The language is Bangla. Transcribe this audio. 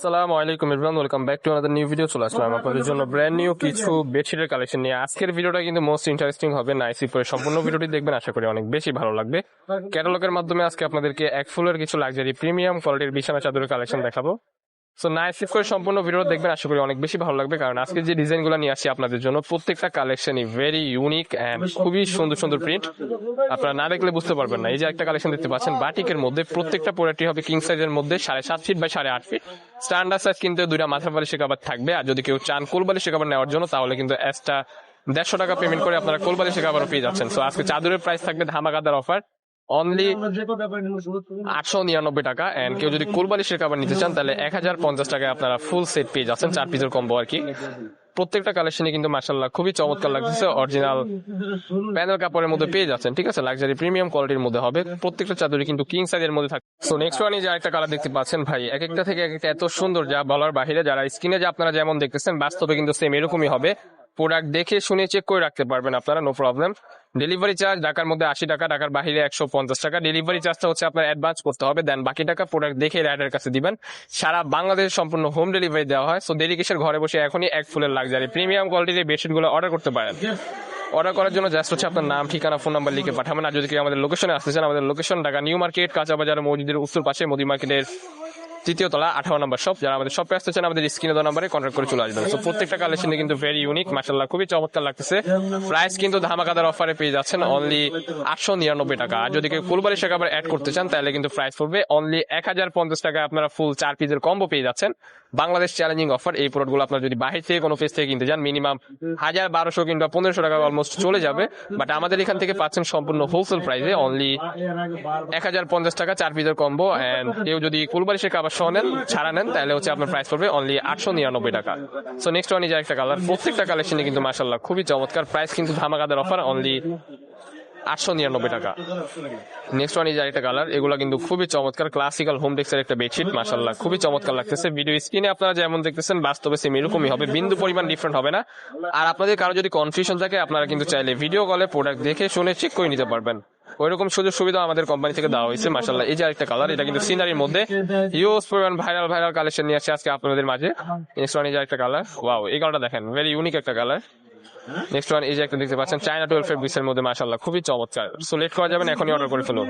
আসসালামু আলাইকুম Imran welcome back to another new video চলে আসলাম আপনাদের জন্য ব্র্যান্ড নিউ কিছু বেডশিটের কালেকশন নিয়ে। আজকের ভিডিওটা কিন্তু মোস্ট ইন্টারেস্টিং হবে নাইসি করে। সম্পূর্ণ ভিডিওটি দেখবেন আশা করি অনেক বেশি ভালো লাগবে। ক্যাটালগের মাধ্যমে আজকে আপনাদেরকে এক ফুলের কিছু লাক্সারি প্রিমিয়াম কোয়ালিটির বিছানা চাদরের কালেকশন দেখাবো। সো নাইসি করে সম্পূর্ণ ভিডিও দেখবেন, আশা করি অনেক বেশি ভালো লাগবে। কারণ আজকে যে ডিজাইনগুলো নিয়ে আসছি আপনাদের জন্য, প্রত্যেকটা কালেকশনই ভেরি ইউনিক অ্যান্ড খুবই সুন্দর সুন্দর প্রিন্ট আপনারা না দেখলে বুঝতে পারবেন না। এই যে একটা কালেকশন দেখতে পাচ্ছেন, বাটিকের মধ্যে প্রত্যেকটা প্রোডাক্টই হবে কিং সাইজের মধ্যে সাড়ে সাত ফিট বা সাড়ে আট ফিট স্ট্যান্ডার্ড সাইজ কিন্তু দুইটা মাথা বালিশের কাবার থাকবে। আর যদি কেউ চান কোলবালিশের কাবার নেওয়ার জন্য, তাহলে কিন্তু এক্সট্রা দেড়শো টাকা পেমেন্ট করে আপনারা কোলবালিশের কাবারও পেয়ে যাচ্ছেন। সো আজকে চাদরের প্রাইস থাকবে ধামাকাদার অফার অনলি আটশো নিরানব্বই টাকা। কেউ যদি কোলবালিশের কাবার নিতে চান তাহলে এক হাজার পঞ্চাশ টাকায় আপনারা ফুল সেট পেয়ে যাচ্ছেন। চার পিসের কম্বো আর কি। প্রত্যেকটা কালেকশনে কিন্তু মার্শাল্লাহ খুবই চমৎকার লাগতেছে। অরিজিনাল প্যানেল কাপড়ের মধ্যে পেয়ে যাচ্ছেন ঠিক আছে? লাক্সারি প্রিমিয়াম কোয়ালিটির মধ্যে হবে। প্রত্যেকটা চাদরই কিন্তু কিং সাইজের মধ্যে থাকে সো নেক্সট ওয়ান যে আরেকটা কালার দেখতে পাচ্ছেন ভাই এক একটা থেকে এক একটা এত সুন্দর যা বলার বাহিরে যারা স্ক্রিনে যে আপনারা যেমন দেখতেছেন বাস্তবে কিন্তু সেম এরকমই হবে। প্রোডাক্ট দেখে শুনে চেক করে রাখতে পারবেন আপনারা নো প্রবলেম ডেলিভারি চার্জ ঢাকার মধ্যে আশি টাকা, ঢাকার বাইরে একশো পঞ্চাশ টাকা। ডেলিভারি চার্জটা হচ্ছে আপনার অ্যাডভান্স করতে হবে দেন বাকি টাকা প্রোডাক্ট দেখে রাইডার কাছে দিবেন। সারা বাংলাদেশ সম্পূর্ণ হোম ডেলিভারি দেওয়া হয় সো দেরি কিসের, ঘরে বসে এখনই এক ফুলের লাক্সারি প্রিমিয়াম কোয়ালিটির বেডশিটগুলো অর্ডার করতে পারেন। অর্ডার করার জন্য জাস্ট হচ্ছে আপনার নাম, ঠিকানা ফোন নাম্বার লিখে পাঠাবেন, আর যদি কেউ আমাদের লোকেশনে আসতে চান, আমাদের লোকেশন ঢাকা নিউ মার্কেট, কাঁচা বাজার, মসজিদের উত্তর পাশে মোদি মার্কেটের তৃতীয় তলা, আঠারো নম্বর শপ যারা আমাদের শপে আসতে চান, আমাদের স্ক্রিনে দেওয়া নম্বরে কন্ট্যাক্ট করে চলে আসবেন। তো প্রত্যেকটা কালেকশনে কিন্তু ভেরি ইউনিক মাসাল্লাহ খুবই চমৎকার লাগতেছে। প্রাইস কিন্তু ধামাকাদার অফারে পেয়ে যাচ্ছেন অনলি আটশো নিরানব্বই টাকা। আর যদি কেউ শেখ আবার অ্যাড করতে চান, তাহলে কিন্তু প্রাইস পড়বে অনলি এক হাজার পঞ্চাশ টাকায় আপনারা ফুল চার পিসের কম্বো পেয়ে যাচ্ছেন। বাংলাদেশ চ্যালেঞ্জিং অফার এই প্রোডাক্টগুলো আপনারা যদি বাহির থেকে কোনো পেজ থেকে কিনতে যান মিনিমাম হাজার বারোশো কিংবা পনেরোশো টাকা অলমোস্ট চলে যাবে। বাট আমাদের এখান থেকে পাচ্ছেন সম্পূর্ণ হোলসেল প্রাইসে অনলি এক হাজার পঞ্চাশ টাকা, চার পিসের কম্বো অ্যান্ড কেউ যদি কুলবারিশের কাবার সহ নেন ছাড়া নেন, তাহলে হচ্ছে আপনার প্রাইস পড়বে অনলি আটশো নিরানব্বই টাকা। সো নেক্সট ওয়ান ইজ একটা কালার প্রত্যেকটা কালেকশনে কিন্তু মাসাল্লাহ খুবই চমৎকার। প্রাইস কিন্তু ধামাকাদার অফার অনলি আটশো নিরানব্বই টাকা। নেক্সট ওয়ান ইজ আরেকটা কালার এগুলো কিন্তু খুবই চমৎকার ক্লাসিক্যাল হোম ডেক্সের একটা বেডশিট মাসাল্লাহ খুবই চমৎকার লাগতেছে। ভিডিও স্ক্রিনে আপনারা যেমন দেখতেছেন, বাস্তবে সেম এরকমই হবে, বিন্দু পরিমাণ ডিফারেন্ট হবে না। আর আপনাদের কারও যদি কনফিউশন থাকে, আপনারা কিন্তু চাইলে ভিডিও কলে প্রোডাক্ট দেখে শুনে চেক করে নিতে পারবেন। ওইরকম সুযোগ সুবিধা আমাদের কোম্পানি থেকে দেওয়া হয়েছে মাসাল্লাহ এই যে আরেকটা কালার এটা কিন্তু সিনারির মধ্যে ইউজ পরিমাণ ভাইরাল ভাইরাল কালেকশন নিয়ে আসছে আজকে আপনাদের মাঝে। নেক্সট ওয়ান যে একটা কালার ওয়াও এই কালারটা দেখেন ভেরি ইউনিক একটা কালার নেক্সট ওয়ান এই যে একটা দেখতে পাচ্ছেন চায়না টুয়েলভ এর বিশের মধ্যে মাসাল্লাহ খুবই চমৎকার। সো লেট করা যাবে না, এখনই অর্ডার করে ফেলুন।